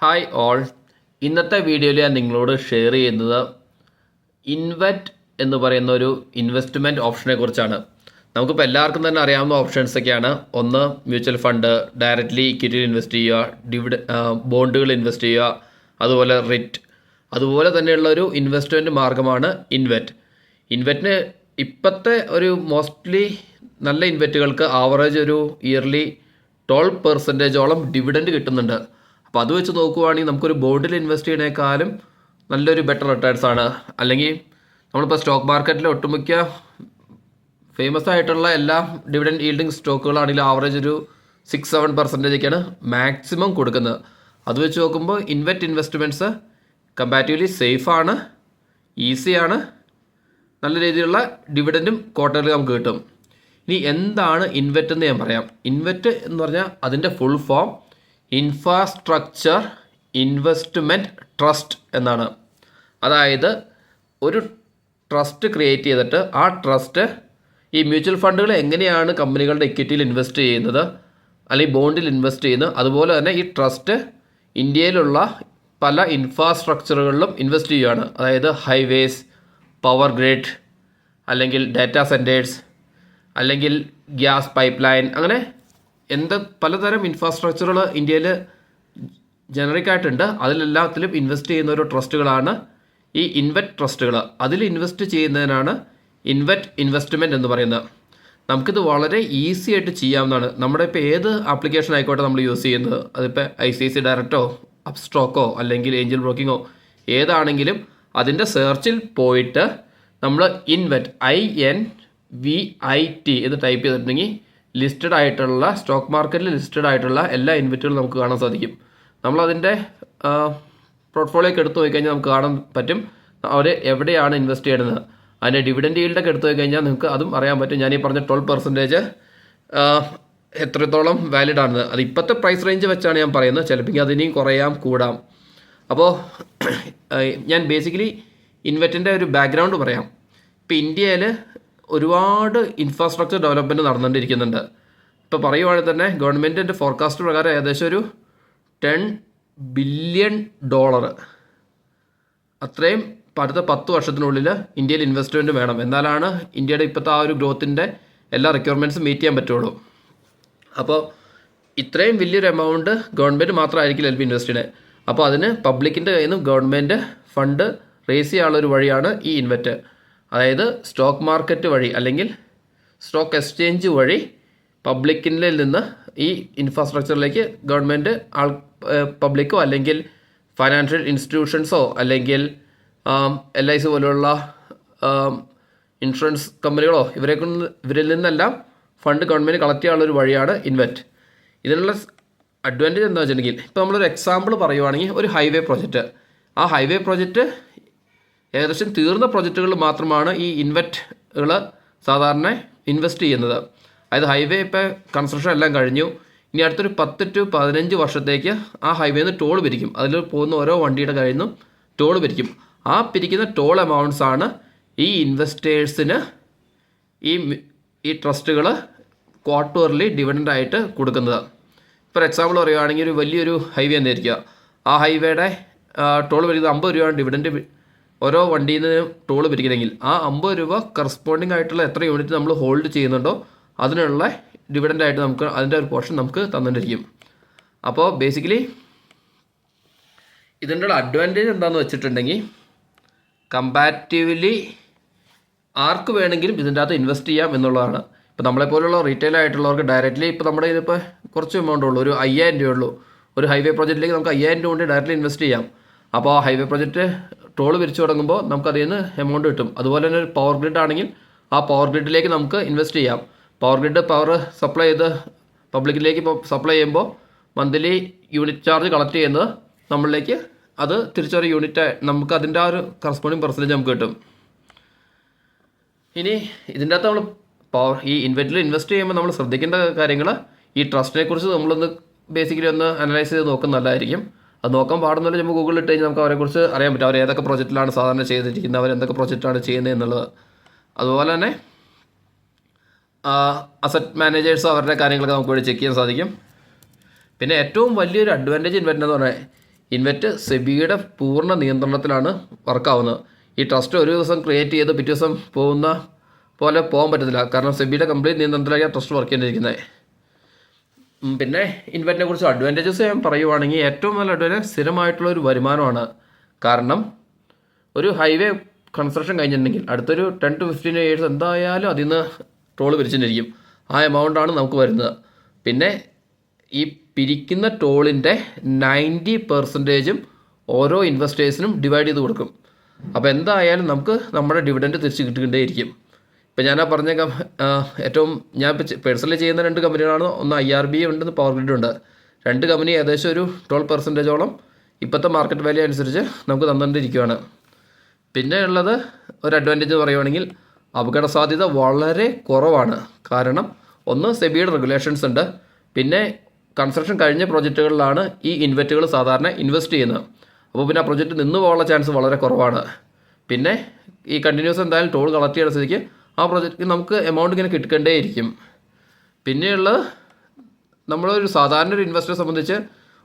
Hi all ഇന്നത്തെ വീഡിയോയിൽ ഞാൻ നിങ്ങളോട് ഷെയർ ചെയ്യുന്നത് ഇൻവെറ്റ് എന്ന് പറയുന്ന ഒരു ഇൻവെസ്റ്റ്മെന്റ് ഓപ്ഷനെ കുറിച്ചാണ്. നമുക്കിപ്പോൾ എല്ലാവർക്കും തന്നെ അറിയാവുന്ന ഓപ്ഷൻസ് ഒക്കെയാണ്. ഒന്ന് മ്യൂച്വൽ ഫണ്ട് ഡയറക്റ്റ്ലി ഇക്വിറ്റിയിൽ ഇൻവെസ്റ്റ് ചെയ്യുക ഡിവിഡ് ബോണ്ടുകൾ ഇൻവെസ്റ്റ് ചെയ്യുക അതുപോലെ റിറ്റ് അതുപോലെ തന്നെയുള്ള ഒരു ഇൻവെസ്റ്റ്മെന്റ് മാർഗമാണ് ഇൻവെറ്റ് ഇൻവെറ്റിന് ഇപ്പോഴത്തെ ഒരു മോസ്റ്റ്ലി നല്ല ഇൻവെറ്റുകൾക്ക് ആവറേജ് ഒരു ഇയർലി ട്വൽവ് പെർസെന്റേജോളം ഡിവിഡൻഡ് കിട്ടുന്നുണ്ട്. അപ്പോൾ അത് വെച്ച് നോക്കുവാണെങ്കിൽ നമുക്കൊരു ബോണ്ടിൽ ഇൻവെസ്റ്റ് ചെയ്യണേക്കാളും നല്ലൊരു ബെറ്റർ റിട്ടേൺസ് ആണ്. അല്ലെങ്കിൽ നമ്മളിപ്പോൾ സ്റ്റോക്ക് മാർക്കറ്റിലെ ഒട്ടുമിക്ക ഫേമസ് ആയിട്ടുള്ള എല്ലാ ഡിവിഡൻഡ് ഈൽഡിങ് സ്റ്റോക്കുകളാണെങ്കിൽ ആവറേജ് ഒരു സിക്സ് സെവൻ പെർസെന്റേജൊക്കെയാണ് മാക്സിമം കൊടുക്കുന്നത്. അത് വെച്ച് നോക്കുമ്പോൾ ഇൻവെറ്റ് ഇൻവെസ്റ്റ്മെന്റ്സ് കമ്പാരിറ്റീവ്ലി സേഫാണ് ഈസിയാണ് നല്ല രീതിയിലുള്ള ഡിവിഡന്റും ക്വാർട്ടറിൽ നമുക്ക് കിട്ടും. ഇനി എന്താണ് ഇൻവെറ്റ് എന്ന് ഞാൻ പറയാം. ഇൻവെറ്റ് എന്ന് പറഞ്ഞാൽ അതിന്റെ full form infrastructure investment trust എന്നാണ്. അതായത് ഒരു ട്രസ്റ്റ് ക്രിയേറ്റ് ചെയ്തിട്ട് ആ ട്രസ്റ്റ് ഈ മ്യൂച്വൽ ഫണ്ടുകൾ എങ്ങനെയാണ് കമ്പനികളുടെ ഇക്വിറ്റിയിൽ ഇൻവെസ്റ്റ് ചെയ്യുന്നത് അല്ലെങ്കിൽ ബോണ്ടിൽ ഇൻവെസ്റ്റ് ചെയ്യുന്നത് അതുപോലെ തന്നെ ഈ ട്രസ്റ്റ് ഇന്ത്യയിലുള്ള പല ഇൻഫ്രാസ്ട്രക്ചറുകളിലും ഇൻവെസ്റ്റ് ചെയ്യുകയാണ്. അതായത് ഹൈവേസ് പവർ ഗ്രിഡ് അല്ലെങ്കിൽ ഡാറ്റാ സെന്റേഴ്സ് അല്ലെങ്കിൽ ഗ്യാസ് പൈപ്പ് ലൈൻ അങ്ങനെ എന്ത് പലതരം ഇൻഫ്രാസ്ട്രക്ചറുകൾ ഇന്ത്യയിൽ ജനറിക് ആയിട്ടുണ്ട്. അതിലെല്ലാത്തിലും ഇൻവെസ്റ്റ് ചെയ്യുന്ന ഒരു ട്രസ്റ്റുകളാണ് ഈ ഇൻവെറ്റ് ട്രസ്റ്റുകൾ അതിൽ ഇൻവെസ്റ്റ് ചെയ്യുന്നതിനാണ് ഇൻവെറ്റ് ഇൻവെസ്റ്റ്മെന്റ് എന്ന് പറയുന്നത്. നമുക്കിത് വളരെ ഈസി ആയിട്ട് ചെയ്യാവുന്നതാണ്. നമ്മുടെ ഇപ്പോൾ ഏത് ആപ്ലിക്കേഷൻ ആയിക്കോട്ടെ നമ്മൾ യൂസ് ചെയ്യുന്നത്. അതിപ്പോൾ ഐ സി സി ഡയറക്റ്റോ അപ്സ്ട്രോക്കോ അല്ലെങ്കിൽ ഏഞ്ചൽ ബ്രോക്കിങ്ങോ ഏതാണെങ്കിലും അതിന്റെ സെർച്ചിൽ പോയിട്ട് നമ്മൾ InvIT I N V I T എന്ന് ടൈപ്പ് ചെയ്തിട്ടുണ്ടെങ്കിൽ ലിസ്റ്റഡ് ആയിട്ടുള്ള സ്റ്റോക്ക് മാർക്കറ്റിൽ ലിസ്റ്റഡ് ആയിട്ടുള്ള എല്ലാ ഇൻവെറ്റുകളും നമുക്ക് കാണാൻ സാധിക്കും. നമ്മളതിന്റെ പോർട്ട്ഫോളിയോക്ക് എടുത്തു പോയി കഴിഞ്ഞാൽ നമുക്ക് കാണാൻ പറ്റും അവർ എവിടെയാണ് ഇൻവെസ്റ്റ് ചെയ്യുന്നത്. അതിന്റെ ഡിവിഡൻഡ് ഈൽഡൊക്കെ എടുത്തു കഴിഞ്ഞാൽ നിങ്ങൾക്ക് അതും അറിയാൻ പറ്റും. ഞാൻ ഈ പറഞ്ഞ ട്വൽവ് പെർസെന്റേജ് എത്രത്തോളം വാലിഡ് ആണ് അത് ഇപ്പോഴത്തെ പ്രൈസ് റേഞ്ച് വെച്ചാണ് ഞാൻ പറയുന്നത്. ചിലപ്പോൾ അതിനെയും കുറയാം കൂടാം. അപ്പോൾ ഞാൻ ബേസിക്കലി ഇൻവെറ്റിന്റെ ഒരു ബാക്ക്ഗ്രൗണ്ട് പറയാം. ഇപ്പോൾ ഇന്ത്യയിൽ ഒരുപാട് ഇൻഫ്രാസ്ട്രക്ചർ ഡെവലപ്മെന്റ് നടന്നുകൊണ്ടിരിക്കുന്നുണ്ട്. ഇപ്പോൾ പറയുവാണെങ്കിൽ തന്നെ ഗവൺമെന്റിന്റെ ഫോർകാസ്റ്റ് പ്രകാരം ഏകദേശം ഒരു ടെൻ ബില്യൺ ഡോളർ അത്രയും അടുത്ത പത്ത് വർഷത്തിനുള്ളിൽ ഇന്ത്യയിൽ ഇൻവെസ്റ്റ്മെന്റ് വേണം. എന്നാലാണ് ഇന്ത്യയുടെ ഇപ്പോഴത്തെ ആ ഒരു ഗ്രോത്തിന്റെ എല്ലാ റിക്വയർമെന്റ്സും മീറ്റ് ചെയ്യാൻ പറ്റുള്ളൂ. അപ്പോൾ ഇത്രയും വലിയൊരു എമൗണ്ട് ഗവൺമെന്റ് മാത്രമായിരിക്കില്ല ചിലപ്പോൾ ഇൻവെസ്റ്റ് ചെയ്യുന്നത്. അപ്പോൾ അതിന് പബ്ലിക്കിന്റെ കയ്യിൽ നിന്നും ഗവൺമെന്റ് ഫണ്ട് റേസ് ചെയ്യാനുള്ള ഒരു വഴിയാണ് ഈ ഇൻവെറ്റ് അതായത് സ്റ്റോക്ക് മാർക്കറ്റ് വഴി അല്ലെങ്കിൽ സ്റ്റോക്ക് എക്സ്ചേഞ്ച് വഴി പബ്ലിക്കിന്റെ നിന്ന് ഈ ഇൻഫ്രാസ്ട്രക്ചറിലേക്ക് ഗവൺമെന്റ് ആൾ പബ്ലിക്കോ അല്ലെങ്കിൽ ഫൈനാൻഷ്യൽ ഇൻസ്റ്റിറ്റ്യൂഷൻസോ അല്ലെങ്കിൽ എൽ ഐ സി പോലെയുള്ള ഇൻഷുറൻസ് കമ്പനികളോ ഇവരെ കൊണ്ട് ഇവരിൽ നിന്നെല്ലാം ഫണ്ട് ഗവൺമെന്റ് കളക്ട് ചെയ്യാനുള്ള ഒരു വഴിയാണ് ഇൻവെറ്റ് ഇതിനുള്ള അഡ്വാന്റേജ് എന്താ വെച്ചിട്ടുണ്ടെങ്കിൽ ഇപ്പോൾ നമ്മളൊരു എക്സാമ്പിൾ പറയുവാണെങ്കിൽ ഒരു ഹൈവേ പ്രോജക്റ്റ് ആ ഹൈവേ പ്രോജക്റ്റ് ഏകദേശം തീർന്ന പ്രോജക്റ്റുകൾ മാത്രമാണ് ഈ ഇൻവെറ്റുകൾ സാധാരണ ഇൻവെസ്റ്റ് ചെയ്യുന്നത്. അതായത് ഹൈവേ ഇപ്പോൾ കൺസ്ട്രക്ഷൻ എല്ലാം കഴിഞ്ഞു. ഇനി അടുത്തൊരു പത്ത് ടു പതിനഞ്ച് വർഷത്തേക്ക് ആ ഹൈവേന്ന് ടോൾ പിരിക്കും. അതിൽ പോകുന്ന ഓരോ വണ്ടിയുടെ കയ്യിൽ നിന്നും ടോൾ പിരിക്കും. ആ പിരിക്കുന്ന ടോൾ എമൗണ്ട്സ് ആണ് ഈ ഇൻവെസ്റ്റേഴ്സിന് ഈ ഈ ട്രസ്റ്റുകൾ ക്വാർട്ടർലി ഡിവിഡന്റ് ആയിട്ട് കൊടുക്കുന്നത്. ഫോർ എക്സാമ്പിൾ പറയുകയാണെങ്കിൽ ഒരു വലിയൊരു ഹൈവേ എന്നായിരിക്കുക ആ ഹൈവേയുടെ ടോൾ വരുന്നത് അമ്പത് രൂപയാണ് ഡിവിഡന്റ് ഓരോ വണ്ടിയിൽ നിന്ന് ടോൾ പിരിക്കുന്നെങ്കിൽ ആ അമ്പത് രൂപ കറസ്പോണ്ടിങ് ആയിട്ടുള്ള എത്ര യൂണിറ്റ് നമ്മൾ ഹോൾഡ് ചെയ്യുന്നുണ്ടോ അതിനുള്ള ഡിവിഡന്റ് ആയിട്ട് നമുക്ക് അതിന്റെ ഒരു പോർഷൻ നമുക്ക് തന്നിട്ടിരിക്കും അപ്പോൾ ബേസിക്കലി ഇതിന്റെ അഡ്വാന്റേജ് എന്താണെന്ന് വെച്ചിട്ടുണ്ടെങ്കിൽ കമ്പാരിറ്റീവ്ലി ആർക്ക് വേണമെങ്കിലും ഇതിന്റെ അകത്ത് ഇൻവെസ്റ്റ് ചെയ്യാം എന്നുള്ളതാണ്. ഇപ്പോൾ നമ്മളെപ്പോലുള്ള റീറ്റെയിൽ ആയിട്ടുള്ളവർക്ക് ഡയറക്റ്റ്ലി ഇപ്പോൾ നമ്മുടെ ഇതിപ്പോൾ കുറച്ച് എമൗണ്ട് ഉള്ളൂ. ഒരു അയ്യായിരം രൂപ ഉള്ളൂ. ഒരു ഹൈവേ പ്രോജക്റ്റിലേക്ക് നമുക്ക് അയ്യായിരം രൂപ കൊണ്ട് ഡയറക്റ്റ്ലി ഇൻവെസ്റ്റ് ചെയ്യാം. അപ്പോൾ ആ ഹൈവേ പ്രോജക്റ്റ് ടോൾ വിരിച്ചു തുടങ്ങുമ്പോൾ നമുക്ക് അതിൽ നിന്ന് എമൗണ്ട് കിട്ടും. അതുപോലെ തന്നെ ഒരു പവർ ഗ്രിഡ് ആണെങ്കിൽ ആ പവർ ഗ്രിഡിലേക്ക് നമുക്ക് ഇൻവെസ്റ്റ് ചെയ്യാം. പവർ ഗ്രിഡ് പവർ സപ്ലൈ ചെയ്ത് പബ്ലിക്കിലേക്ക് സപ്ലൈ ചെയ്യുമ്പോൾ മന്ത്ലി യൂണിറ്റ് ചാർജ് കളക്ട് ചെയ്യുന്നത് നമ്മളിലേക്ക് അത് തിരിച്ചൊരു യൂണിറ്റ് നമുക്ക് അതിന്റെ ആ ഒരു കറസ്പോണ്ടിങ് പെർസെന്റേജ് നമുക്ക് കിട്ടും. ഇനി ഇതിന്റെ അകത്ത് നമ്മൾ പവർ ഈ ഇൻവെറ്റിൽ ഇൻവെസ്റ്റ് ചെയ്യുമ്പോൾ നമ്മൾ ശ്രദ്ധിക്കേണ്ട കാര്യങ്ങൾ ഈ ട്രസ്റ്റിനെ കുറിച്ച് നമ്മളൊന്ന് ബേസിക്കലി ഒന്ന് അനലൈസ് ചെയ്ത് നോക്കുന്നത് നല്ലതായിരിക്കും അത് നോക്കാൻ പാടുന്നില്ല നമ്മൾ ഗൂഗിളിൽ ഇട്ട് കഴിഞ്ഞാൽ നമുക്ക് അവരെക്കുറിച്ച് അറിയാൻ പറ്റും. അവർ ഏതൊക്കെ പ്രോജക്റ്റിലാണ് സാധാരണ ചെയ്തിരിക്കുന്നത് അവർ എന്തൊക്കെ പ്രോജക്റ്റാണ് ചെയ്യുന്നത് എന്നുള്ളത്. അതുപോലെ തന്നെ അസറ്റ് മാനേജേഴ്സ് അവരുടെ കാര്യങ്ങളൊക്കെ നമുക്ക് വേണ്ടി ചെക്ക് ചെയ്യാൻ സാധിക്കും. പിന്നെ ഏറ്റവും വലിയൊരു അഡ്വാന്റേജ് ഇൻവെറ്റ് എന്ന് പറഞ്ഞാൽ ഇൻവെറ്റ് സെബിയുടെ പൂർണ നിയന്ത്രണത്തിലാണ് വർക്കാവുന്നത് ഈ ട്രസ്റ്റ് ഒരു ദിവസം ക്രിയേറ്റ് ചെയ്ത് പിറ്റേ ദിവസം പോകുന്ന പോലെ പോകാൻ പറ്റത്തില്ല. കാരണം സെബിയുടെ കംപ്ലീറ്റ് നിയന്ത്രണത്തിലാണ് ട്രസ്റ്റ് വർക്ക് ചെയ്തിരിക്കുന്നത് പിന്നെ ഇൻവെറ്റിനെ കുറിച്ച് അഡ്വാന്റേജസ് ഞാൻ പറയുവാണെങ്കിൽ ഏറ്റവും നല്ല അഡ്വാന്റേജ് സ്ഥിരമായിട്ടുള്ള ഒരു വരുമാനമാണ്. കാരണം ഒരു ഹൈവേ കൺസ്ട്രക്ഷൻ കഴിഞ്ഞിട്ടുണ്ടെങ്കിൽ അടുത്തൊരു ടെൻ ടു ഫിഫ്റ്റീൻ ഇയേഴ്സ് എന്തായാലും അതിൽ നിന്ന് ടോൾ പിരിച്ചിട്ടിരിക്കും ആ എമൗണ്ടാണ് നമുക്ക് വരുന്നത്. പിന്നെ ഈ പിരിക്കുന്ന ടോളിന്റെ നയന്റി പെർസെന്റേജും ഓരോ ഇൻവെസ്റ്റേഴ്സിനും ഡിവൈഡ് ചെയ്ത് കൊടുക്കും. അപ്പോൾ എന്തായാലും നമുക്ക് നമ്മുടെ ഡിവിഡൻഡ് തിരിച്ച് കിട്ടിക്കൊണ്ടേയിരിക്കും. ഇപ്പം ഞാൻ ആ പറഞ്ഞ ഏറ്റവും ഞാൻ ഇപ്പോൾ പേഴ്സണലി ചെയ്യുന്ന രണ്ട് കമ്പനികളാണ് ഒന്ന് ഐ ആർ ബി ഉണ്ട് പവർ ഗ്രിഡ് ഉണ്ട്. രണ്ട് കമ്പനി ഏകദേശം ഒരു ട്വൽവ് പെർസെന്റേജോളം ഇപ്പോഴത്തെ മാർക്കറ്റ് വാല്യൂ അനുസരിച്ച് നമുക്ക് തന്നുകൊണ്ടിരിക്കുകയാണ് പിന്നെ ഉള്ളത് ഒരു അഡ്വാന്റേജ് പറയുവാണെങ്കിൽ അപകട സാധ്യത വളരെ കുറവാണ്. കാരണം ഒന്ന് സെബിയുടെ റെഗുലേഷൻസ് ഉണ്ട്. പിന്നെ കൺസ്ട്രക്ഷൻ കഴിഞ്ഞ പ്രോജക്റ്റുകളിലാണ് ഈ ഇൻവെറ്റുകൾ സാധാരണ ഇൻവെസ്റ്റ് ചെയ്യുന്നത്. അപ്പോൾ പിന്നെ ആ പ്രൊജക്റ്റ് നിന്ന് പോകാനുള്ള ചാൻസ് വളരെ കുറവാണ്. പിന്നെ ഈ കണ്ടിന്യൂസ് എന്തായാലും ടോൾ കളക്ട് ചെയ്യുന്ന സ്ഥിതിക്ക് ആ പ്രൊജക്റ്റ് നമുക്ക് എമൗണ്ട് ഇങ്ങനെ കിട്ടിക്കൊണ്ടേയിരിക്കും. പിന്നെയുള്ള നമ്മളൊരു സാധാരണ ഒരു ഇൻവെസ്റ്ററെ സംബന്ധിച്ച്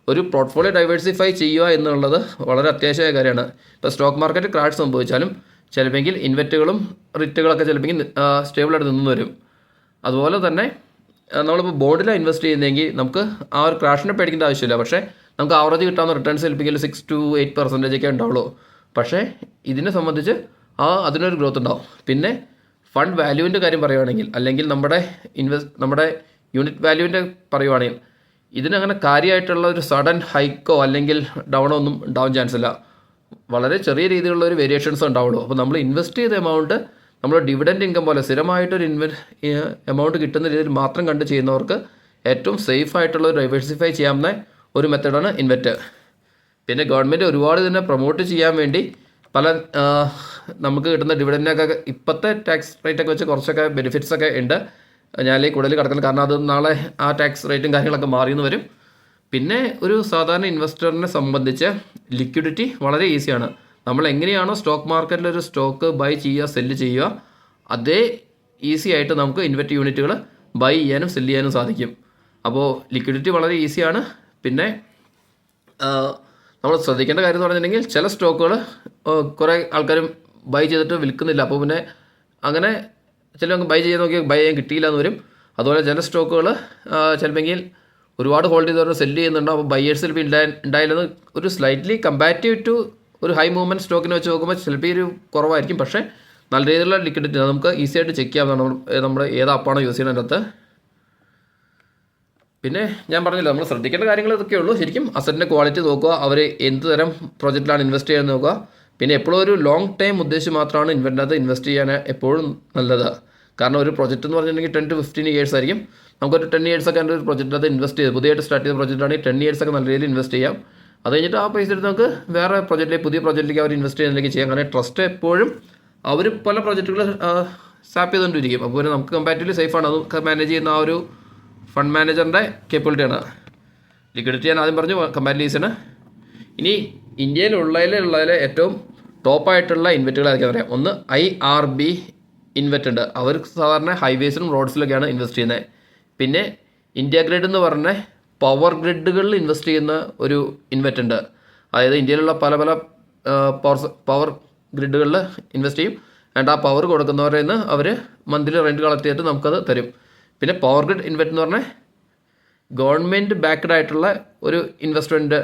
ഒരു പോർട്ട്ഫോളിയോ ഡൈവേഴ്സിഫൈ ചെയ്യുക എന്നുള്ളത് വളരെ അത്യാവശ്യമായ കാര്യമാണ്. ഇപ്പോൾ സ്റ്റോക്ക് മാർക്കറ്റ് ക്രാഷ് സംഭവിച്ചാലും ചിലപ്പോൾ ഇൻവെറ്റുകളും റിറ്റുകളൊക്കെ ചിലപ്പോൾ സ്റ്റേബിളായിട്ട് നിന്ന് വരും. അതുപോലെ തന്നെ നമ്മളിപ്പോൾ ബോർഡിലാണ് ഇൻവെസ്റ്റ് ചെയ്യുന്നതെങ്കിൽ നമുക്ക് ആ ഒരു ക്രാഷിനെ പേടിക്കേണ്ട ആവശ്യമില്ല. പക്ഷേ നമുക്ക് ആവറേജ് കിട്ടാവുന്ന റിട്ടേൺസ് ചിലപ്പോൾ സിക്സ് ടു എയ്റ്റ് പെർസെന്റേജ് ഒക്കെ ഉണ്ടാവുള്ളൂ. പക്ഷേ ഇതിനെ സംബന്ധിച്ച് ആ അതിനൊരു ഗ്രോത്ത് ഉണ്ടാവും. പിന്നെ ഫണ്ട് വാല്യൂവിന്റെ കാര്യം പറയുവാണെങ്കിൽ അല്ലെങ്കിൽ നമ്മുടെ ഇൻവെസ്റ്റ് നമ്മുടെ യൂണിറ്റ് വാല്യൂവിന്റെ പറയുവാണെങ്കിൽ ഇതിനങ്ങനെ കാര്യമായിട്ടുള്ള ഒരു സഡൻ ഹൈക്കോ അല്ലെങ്കിൽ ഡൗണോ ഒന്നും ഉണ്ടാവാൻ ചാൻസ് ഇല്ല. വളരെ ചെറിയ രീതിയിലുള്ള ഒരു വേരിയേഷൻസ് ഉണ്ടാവുള്ളൂ. അപ്പോൾ നമ്മൾ ഇൻവെസ്റ്റ് ചെയ്ത എമൗണ്ട് നമ്മൾ ഡിവിഡൻഡ് ഇൻകം പോലെ സ്ഥിരമായിട്ടൊരു ഇൻവെ എമൗണ്ട് കിട്ടുന്ന രീതിയിൽ മാത്രം കണ്ട് ചെയ്യുന്നവർക്ക് ഏറ്റവും സേഫ് ആയിട്ടുള്ള ഡൈവേഴ്സിഫൈ ചെയ്യാവുന്ന ഒരു മെത്തേഡാണ് ഇൻവെറ്റ് പിന്നെ ഗവൺമെന്റ് ഒരുപാട് തന്നെ പ്രൊമോട്ട് ചെയ്യാൻ വേണ്ടി പല നമുക്ക് കിട്ടുന്ന ഡിവിഡൻഡിനൊക്കെ ഇപ്പോഴത്തെ ടാക്സ് റേറ്റൊക്കെ വെച്ച് കുറച്ചൊക്കെ ബെനിഫിറ്റ്സ് ഒക്കെ ഉണ്ട്. ഞാനിലേക്ക് കൂടുതൽ കിടക്കുന്നത്. കാരണം അത് നാളെ ആ ടാക്സ് റേറ്റും കാര്യങ്ങളൊക്കെ മാറിയെന്ന് വരും. പിന്നെ ഒരു സാധാരണ ഇൻവെസ്റ്ററിനെ സംബന്ധിച്ച് ലിക്വിഡിറ്റി വളരെ ഈസിയാണ് നമ്മൾ എങ്ങനെയാണോ സ്റ്റോക്ക് മാർക്കറ്റിൽ ഒരു സ്റ്റോക്ക് ബൈ ചെയ്യുക സെല്ല് ചെയ്യുക അതേ ഈസി ആയിട്ട് നമുക്ക് ഇൻവെറ്റ് യൂണിറ്റുകൾ ബൈ ചെയ്യാനും സെല്ല് ചെയ്യാനും സാധിക്കും. അപ്പോൾ ലിക്വിഡിറ്റി വളരെ ഈസിയാണ് പിന്നെ നമ്മൾ ശ്രദ്ധിക്കേണ്ട കാര്യം എന്ന് പറഞ്ഞിട്ടുണ്ടെങ്കിൽ ചില സ്റ്റോക്കുകൾ കുറേ ആൾക്കാരും ബൈ ചെയ്തിട്ട് വിൽക്കുന്നില്ല. അപ്പോൾ പിന്നെ അങ്ങനെ ചില ബൈ ചെയ്ത് നോക്കി ബൈ ചെയ്യാൻ കിട്ടിയില്ല എന്ന് വരും. അതുപോലെ ചില സ്റ്റോക്കുകൾ ചിലപ്പോൾ ഒരുപാട് ഹോൾഡ് ചെയ്തവർ സെല്ല് ചെയ്യുന്നുണ്ട്. അപ്പോൾ ബയ്യേഴ്സിൽ ഉണ്ടായി ഉണ്ടായില്ലെന്ന് ഒരു സ്ലൈറ്റ്ലി കമ്പാരിറ്റീവ് ടു ഒരു ഹൈ മൂവ്മെന്റ് സ്റ്റോക്കിനെ വെച്ച് നോക്കുമ്പോൾ ചിലപ്പോൾ ഒരു കുറവായിരിക്കും. പക്ഷേ നല്ല രീതിയിലുള്ള ലിക്വിഡിറ്റി നമുക്ക് ഈസി ആയിട്ട് ചെക്ക് ചെയ്യാം നമ്മൾ നമ്മുടെ ഏത് ആപ്പാണോ യൂസ് അതിനകത്ത്. പിന്നെ ഞാൻ പറഞ്ഞില്ല നമ്മൾ ശ്രദ്ധിക്കേണ്ട കാര്യങ്ങൾ ഇതൊക്കെ ഉള്ളൂ. ശരിക്കും അസറ്റിന്റെ ക്വാളിറ്റി നോക്കുക അവർ എന്ത് തരം പ്രോജക്റ്റിലാണ് ഇൻവെസ്റ്റ് ചെയ്യുന്നത് നോക്കുക. പിന്നെ എപ്പോഴും ഒരു ലോങ് ടൈം ഉദ്ദേശിച്ച് മാത്രമാണ് ഇൻവെന്റിനകത്ത് ഇൻവെസ്റ്റ് ചെയ്യാൻ എപ്പോഴും നല്ലത്. കാരണം ഒരു പ്രോജക്റ്റ് എന്ന് പറഞ്ഞിട്ടുണ്ടെങ്കിൽ ടെൻ ടു ഫിഫ്റ്റീൻ ഇയേഴ്സ് ആയിരിക്കും. നമുക്കൊരു ടെൻ ഇയേഴ്സ് ഒക്കെ ഒരു പ്രൊജക്റ്റിനകത്ത് ഇൻവെസ്റ്റ് ചെയ്ത് പുതിയതായിട്ട് സ്റ്റാർട്ട് ചെയ്ത പ്രൊജക്റ്റാണെങ്കിൽ ടെൻ ഇയേഴ്സ് ഒക്കെ നല്ല രീതിയിൽ ഇൻവെസ്റ്റ് ചെയ്യാം. അത് കഴിഞ്ഞിട്ട് ആ പൈസ എടുത്ത് നമുക്ക് വേറെ പ്രൊജക്റ്റിലേക്ക് പുതിയ പ്രൊജക്റ്റിലേക്ക് അവർ ഇൻവെസ്റ്റ് ചെയ്യുന്നതിലേക്ക് ചെയ്യാം. കാരണം ട്രസ്റ്റ് എപ്പോഴും അവർ പല പ്രൊജക്റ്റുകൾ സാപ്പ് ചെയ്തുകൊണ്ടിരിക്കും അപ്പോൾ നമുക്ക് കമ്പാരിറ്റീവ്ലി സേഫാണ് അത് മാനേജ് ചെയ്യുന്ന ആ ഒരു ഫണ്ട് മാനേജറിന്റെ കേപ്പബിലിറ്റിയാണ് ലിക്വിഡിറ്റി ഞാൻ ആദ്യം പറഞ്ഞു കമ്പാരിറ്റീവ്സിന് ഇനി ഇന്ത്യയിലുള്ളതിലുള്ളതിലെ ഏറ്റവും ടോപ്പായിട്ടുള്ള ഇൻവെറ്റുകൾ ഏതൊക്കെയാണെന്ന് പറയാം ഒന്ന് ഐ ആർ ബി ഇൻവെറ്റ് ഉണ്ട്. അവർ സാധാരണ ഹൈവേസിലും റോഡ്സിലൊക്കെയാണ് ഇൻവെസ്റ്റ് ചെയ്യുന്നത് പിന്നെ ഇന്ത്യ ഗ്രിഡ് എന്ന് പറഞ്ഞ പവർ ഗ്രിഡുകളിൽ ഇൻവെസ്റ്റ് ചെയ്യുന്ന ഒരു ഇൻവെറ്റ് ഉണ്ട്. അതായത് ഇന്ത്യയിലുള്ള പല പല പവർ പവർ ഗ്രിഡുകളിൽ ഇൻവെസ്റ്റ് ചെയ്യും. ആൻഡ് ആ പവർ കൊടുക്കുന്നവരെ നിന്ന് അവർ മന്ത്ലി റെന്റ് കളക്ട് ചെയ്തിട്ട് നമുക്കത് തരും. പിന്നെ പവർ ഗ്രിഡ് ഇൻവെറ്റ് എന്ന് പറഞ്ഞാൽ ഗവൺമെന്റ് ബാക്ക്ഡ് ആയിട്ടുള്ള ഒരു ഇൻവെസ്റ്റ്മെന്റ്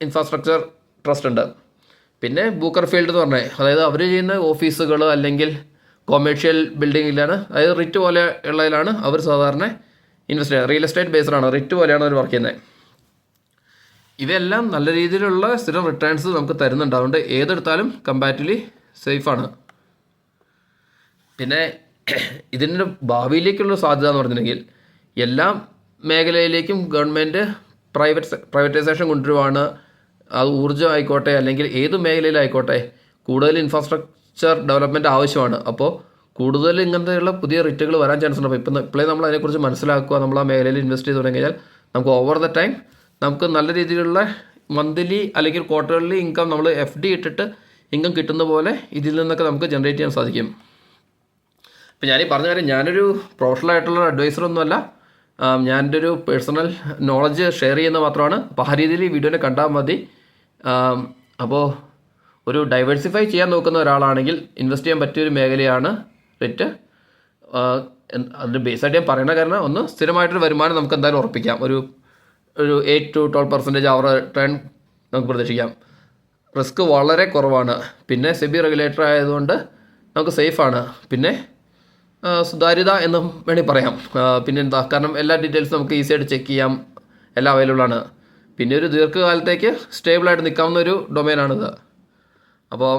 ഇൻഫ്രാസ്ട്രക്ചർ ട്രസ്റ്റ് ഉണ്ട്. പിന്നെ ബൂക്കർ ഫീൽഡ് എന്ന് പറഞ്ഞാൽ അതായത് അവർ ചെയ്യുന്ന ഓഫീസുകൾ അല്ലെങ്കിൽ കൊമേഴ്ഷ്യൽ ബിൽഡിങ്ങിലാണ് അതായത് റിറ്റ് പോലെ ഉള്ളതിലാണ് അവർ സാധാരണ ഇൻവെസ്റ്റ് ചെയ്യുന്നത്. റിയൽ എസ്റ്റേറ്റ് ബേസ്ഡാണ് റിറ്റ് പോലെയാണ് അവർ വർക്ക് ചെയ്യുന്നത്. ഇവയെല്ലാം നല്ല രീതിയിലുള്ള സ്ഥിരം റിട്ടേൺസ് നമുക്ക് തരുന്നുണ്ട്. അതുകൊണ്ട് ഏതെടുത്താലും കമ്പാരിറ്റീവ്ലി സേഫാണ് പിന്നെ ഇതിന്റെ ഭാവിയിലേക്കുള്ള സാധ്യത എന്ന് പറഞ്ഞിട്ടുണ്ടെങ്കിൽ എല്ലാ മേഖലയിലേക്കും ഗവൺമെന്റ് പ്രൈവറ്റ് പ്രൈവറ്റൈസേഷൻ കൊണ്ടുവരുവാണ്. അത് ഊർജം ആയിക്കോട്ടെ അല്ലെങ്കിൽ ഏത് മേഖലയിലായിക്കോട്ടെ കൂടുതൽ ഇൻഫ്രാസ്ട്രക്ചർ ഡെവലപ്മെന്റ് ആവശ്യമാണ്. അപ്പോൾ കൂടുതൽ ഇങ്ങനത്തെയുള്ള പുതിയ റിറ്റുകൾ വരാൻ ചാൻസ് ഉണ്ട്. അപ്പോൾ ഇപ്പം ഇപ്പോഴേ നമ്മൾ അതിനെക്കുറിച്ച് മനസ്സിലാക്കുക നമ്മൾ ആ മേഖലയിൽ ഇൻവെസ്റ്റ് ചെയ്ത് തുടങ്ങി കഴിഞ്ഞാൽ നമുക്ക് ഓവർ ദ ടൈം നമുക്ക് നല്ല രീതിയിലുള്ള മന്ത്ലി അല്ലെങ്കിൽ ക്വാർട്ടർലി ഇൻകം നമ്മൾ എഫ് ഡി ഇട്ടിട്ട് ഇൻകം കിട്ടുന്ന പോലെ ഇതിൽ നിന്നൊക്കെ നമുക്ക് ജനറേറ്റ് ചെയ്യാൻ സാധിക്കും. ഇപ്പം ഞാനീ പറഞ്ഞ കാര്യം ഞാനൊരു പ്രൊഫഷണൽ ആയിട്ടുള്ള അഡ്വൈസർ ഒന്നുമല്ല. ആം, ഒരു പേഴ്സണൽ നോളജ് ഷെയർ ചെയ്യുന്ന മാത്രമാണ്. അപ്പോൾ ആ രീതിയിൽ ഈ വീഡിയോനെ കണ്ടാൽ മതി. അപ്പോൾ ഒരു ഡൈവേഴ്സിഫൈ ചെയ്യാൻ നോക്കുന്ന ഒരാളാണെങ്കിൽ ഇൻവെസ്റ്റ് ചെയ്യാൻ പറ്റിയൊരു മേഖലയാണ് റിറ്റ് അതിന് ബേസായിട്ട് ഞാൻ പറയുന്ന കാരണം ഒന്ന് സ്ഥിരമായിട്ടൊരു വരുമാനം നമുക്ക് എന്തായാലും ഉറപ്പിക്കാം. ഒരു ഒരു എയ്റ്റ് ടു ട്വൽവ് പെർസെന്റേജ് അവർ റിട്ടേൺ നമുക്ക് പ്രതീക്ഷിക്കാം. റിസ്ക് വളരെ കുറവാണ്. പിന്നെ സെബി റെഗുലേറ്റർ ആയതുകൊണ്ട് നമുക്ക് സേഫാണ് പിന്നെ സുതാര്യത എന്ന് വേണമെങ്കിൽ പറയാം. പിന്നെ എന്താ കാരണം എല്ലാ ഡീറ്റെയിൽസും നമുക്ക് ഈസി ആയിട്ട് ചെക്ക് ചെയ്യാം. എല്ലാം അവൈലബിൾ ആണ്. പിന്നെ ഒരു ദീർഘകാലത്തേക്ക് സ്റ്റേബിളായിട്ട് നിൽക്കാവുന്ന ഒരു ഡൊമൈനാണിത് അപ്പോൾ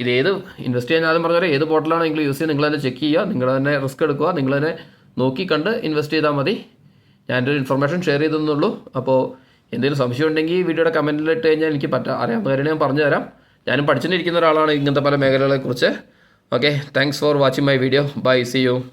ഇത് ഏത് ഇൻവെസ്റ്റ് ആദ്യം പറഞ്ഞാൽ ഏത് പോർട്ടലാണ് നിങ്ങൾ യൂസ് ചെയ്യുക നിങ്ങൾ തന്നെ ചെക്ക് ചെയ്യുക. നിങ്ങൾ തന്നെ റിസ്ക് എടുക്കുക. നിങ്ങൾ തന്നെ നോക്കി കണ്ട് ഇൻവെസ്റ്റ് ചെയ്താൽ മതി. ഞാൻ ഞാനൊരു ഇൻഫർമേഷൻ ഷെയർ ചെയ്തെന്നുള്ളൂ അപ്പോൾ എന്തെങ്കിലും സംശയം ഉണ്ടെങ്കിൽ വീഡിയോയുടെ കമന്റിൽ ഇട്ട് കഴിഞ്ഞാൽ എനിക്ക് പറ്റാ അറിയാവുന്ന കാര്യം ഞാൻ പറഞ്ഞു തരാം ഞാനും പഠിച്ചിട്ടിരിക്കുന്ന ഒരാളാണ് ഇങ്ങനത്തെ പല മേഖലകളെക്കുറിച്ച് okay thanks for watching my video. Bye see you.